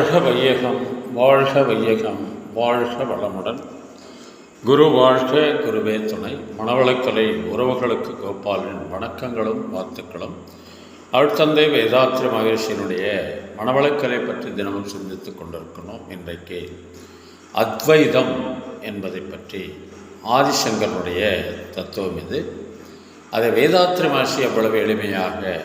வாழ்க வையகம் வாழ்க வையகம் வாழ்க வளமுடன். குரு வாழ்க குருவே துணை. மணவளக்கலை உறவுகளுக்கு கோபாலின் வணக்கங்களும் வாழ்த்துக்களும். அருட்தந்தை வேதாத்திர மகரிஷியினுடைய மணவளக்கலை பற்றி தினமும் சிந்தித்து கொண்டிருக்கணும் இன்றைக்கு அத்வைதம் என்பதை பற்றி ஆதிசங்கருடைய தத்துவம் இது. அதை வேதாத்திரி மகர்ஷி அவ்வளவு எளிமையாக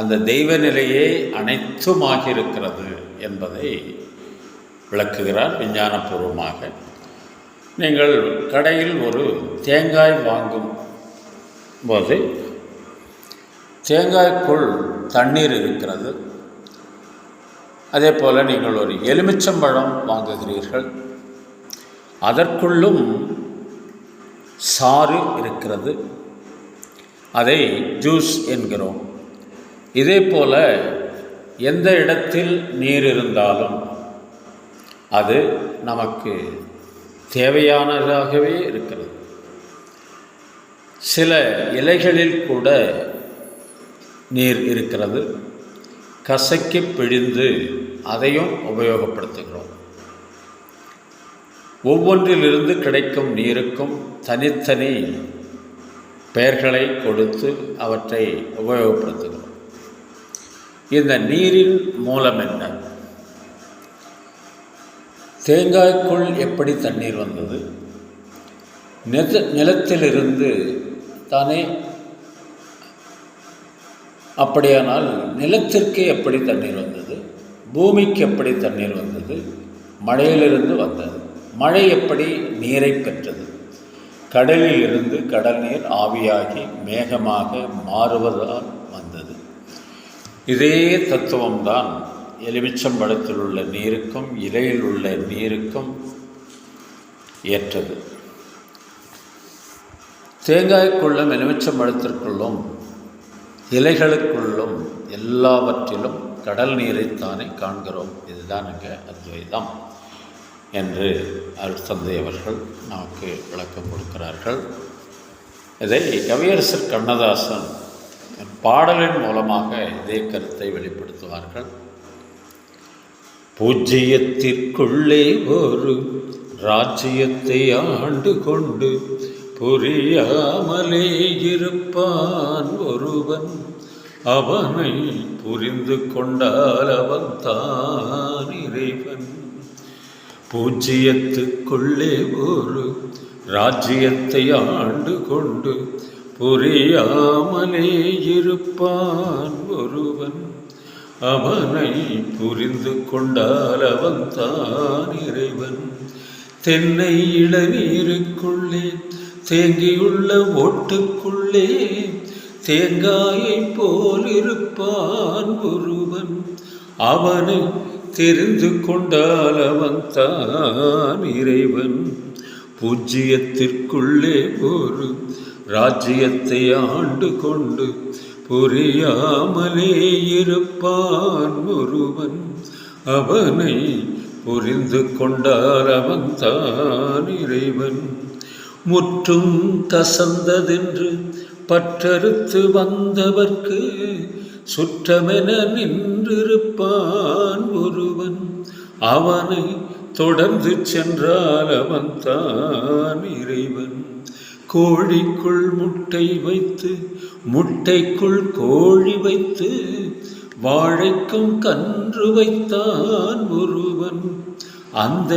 அந்த தெய்வ நிலையே அனைத்துமாக இருக்கிறது என்பதை விளக்குகிறார் விஞ்ஞானபூர்வமாக. நீங்கள் கடையில் ஒரு தேங்காய் வாங்கும் போது தேங்காய்க்குள் தண்ணீர் இருக்கிறது. அதே போல் நீங்கள் ஒரு எலுமிச்சம்பழம் வாங்குகிறீர்கள். அதற்குள்ளும் சாறு இருக்கிறது. அதை ஜூஸ் என்கிறோம். இதே போல் எந்த இடத்தில் நீர் இருந்தாலும் அது நமக்கு தேவையானதாகவே இருக்கிறது. சில இலைகளில் கூட நீர் இருக்கிறது. கசக்கி பிழிந்து அதையும் உபயோகப்படுத்துகிறோம். ஒவ்வொன்றிலிருந்து கிடைக்கும் நீருக்கும் தனித்தனி பெயர்களை கொடுத்து அவற்றை உபயோகப்படுத்துகிறோம். இந்த நீரின் மூலம் என்ன? தேங்காய்க்குள் எப்படி தண்ணீர் வந்தது? நெத நிலத்திலிருந்து தானே அப்படியானால் நிலத்திற்கு எப்படி தண்ணீர் வந்தது? பூமிக்கு எப்படி தண்ணீர் வந்தது? மழையிலிருந்து வந்தது. மழை எப்படி நீரை பெற்றது? கடலில் இருந்து கடல் நீர் ஆவியாகி மேகமாக மாறுவதால் இதே தத்துவம்தான் எலுமிச்சம்பழத்தில் உள்ள நீருக்கும் இலையில் உள்ள நீருக்கும் ஏற்றது. தேங்காய்க்குள்ளும் எலுமிச்சம்பழத்திற்குள்ளும் இலைகளுக்குள்ளும் எல்லாவற்றிலும் கடல் நீரைத்தானே காண்கிறோம். இதுதான் இங்கே அத்வைதம் என்று அருள் தந்தை அவர்கள் நமக்கு விளக்கம் கொடுக்கிறார்கள். இதை கவியரசர் கண்ணதாசன் பாடலின் மூலமாக இதே கருத்தை வெளிப்படுத்துவார்கள். பூஜ்ஜியத்திற்குள்ளே ஒரு ராஜ்யத்தை ஆண்டு கொண்டு புரியாமலே இருப்பான் ஒருவன். அவனை புரிந்து கொண்டால் அவன் தான் இறைவன். பூஜ்ஜியத்துக்குள்ளே ஒரு ராஜ்யத்தை ஆண்டு கொண்டு புரியாமலே இருப்பான் ஒருவன். அவனை புரிந்து கொண்டால் அவன் தான் இறைவன். தென்னை இளநீருக்குள்ளே தேங்கியுள்ள ஓட்டுக்குள்ளே தேங்காயை போல் இருப்பான் ஒருவன். அவனை தெரிந்து கொண்டால் அவன் தான் இறைவன். பூஜ்ஜியத்திற்குள்ளே ஒரு ராஜ்யத்தை ஆண்டு கொண்டு புரியாமலே இருப்பான் ஒருவன் அவனை புரிந்து கொண்டார் அவன் தான் இறைவன். முற்றும் கசந்ததென்று பற்றறுத்து வந்தவர்க்கு சுற்றமென நின்றிருப்பான் ஒருவன் அவனை தொடர்ந்து சென்றால் அவன் தான் இறைவன். கோழிக்குள் முட்டை வைத்து முட்டைக்குள் கோழி வைத்து வாழைக்கும் கன்று வைத்தான் ஒருவன். அந்த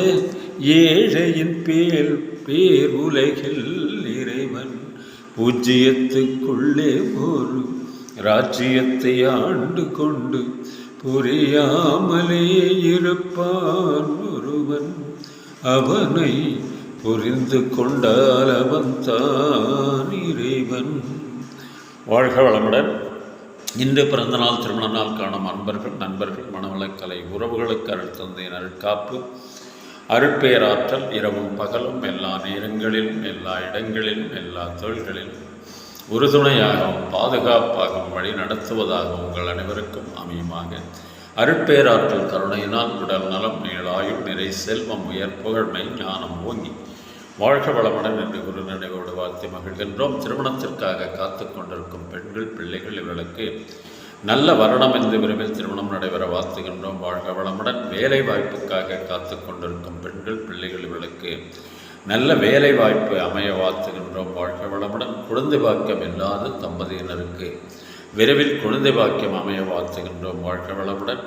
ஏழையின் பேர் பேர் உலகில் இறைவன். பூஜ்ஜியத்துக்குள்ளே ஒரு ராஜ்யத்தை ஆண்டு கொண்டு புரியாமலே இருப்பான் ஒருவன். அவனை புரிந்து கொண்டால் அவன் தான் இறைவன். வாழ்க வளமுடன். இன்று பிறந்தநாள் திருமண நாள் காணும் அன்பர்கள் நண்பர்கள் மனவளக்கலை உறவுகளுக்கு அருள் தந்தையின் அருட்காப்பு அருட்பேராற்றல் இரவும் பகலும் எல்லா நேரங்களிலும் எல்லா இடங்களிலும் எல்லா தொழில்களிலும். உறுதுணையாகவும் பாதுகாப்பாகவும் வழி நடத்துவதாக உங்கள் அனைவருக்கும் அமையுமாக அருட்பேராற்றல் கருணையினால் உடல் நலம் நீளாயுள் நிறை செல்வம் உயர் புகழ்மை ஞானம் ஓங்கி வாழ்க வளமுடன் என்று குரு நினைவோடு வாழ்த்தி மகிழ்கின்றோம். திருமணத்திற்காக காத்து கொண்டிருக்கும் பெண்கள் பிள்ளைகள் இவர்களுக்கு நல்ல வருடம் என்று விரைவில் திருமணம் நடைபெற வாழ்த்துகின்றோம். வாழ்க வளமுடன். வேலை வாய்ப்புக்காக காத்து கொண்டிருக்கும் பெண்கள் பிள்ளைகள் இவர்களுக்கு நல்ல வேலை வாய்ப்பு அமைய வாழ்த்துகின்றோம். வாழ்க வளமுடன். குழந்தை பாக்கம் இல்லாத தம்பதியினருக்கு விரைவில் குழந்தை பாக்கியம் அமைய வாழ்த்துகின்றோம். வாழ்க வளமுடன்.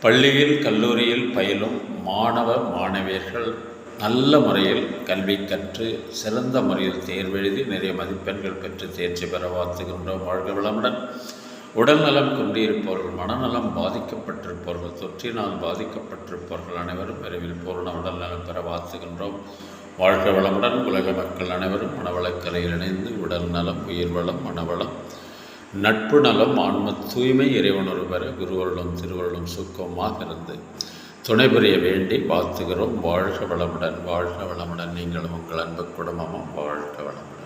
பள்ளியில் கல்லூரியில் பயிலும் மாணவ மாணவியர்கள் நல்ல முறையில் கல்வி கற்று சிறந்த முறையில் தேர்வெழுதி நிறைய மதிப்பெண்கள் பெற்று தேர்ச்சி பெற வாழ்த்துகின்றோம். வாழ்க வளமுடன். உடல்நலம் கொண்டிருப்பவர்கள் மனநலம் பாதிக்கப்பட்டிருப்பவர்கள் தொற்றினால் பாதிக்கப்பட்டிருப்பவர்கள் அனைவரும் விரைவில் பூரண உடல்நலம் பெற வாழ்த்துகின்றோம். வாழ்க வளமுடன். உலக மக்கள் அனைவரும் மனவளக்கரையில் இணைந்து உடல் நலம் மனவளம் நட்பு நலம் ஆன்ம தூய்மை இறைவனொருவர் பெற குருவருளும் திருவருளும் சுக்கமாக இருந்து துணை புரிய வேண்டி வாழ்த்துகிறோம். வாழ்க வளமுடன் வாழ்க வளமுடன். நீங்களும் உங்கள் அன்பு குடும்பமும் வாழ்க வளமுடன்.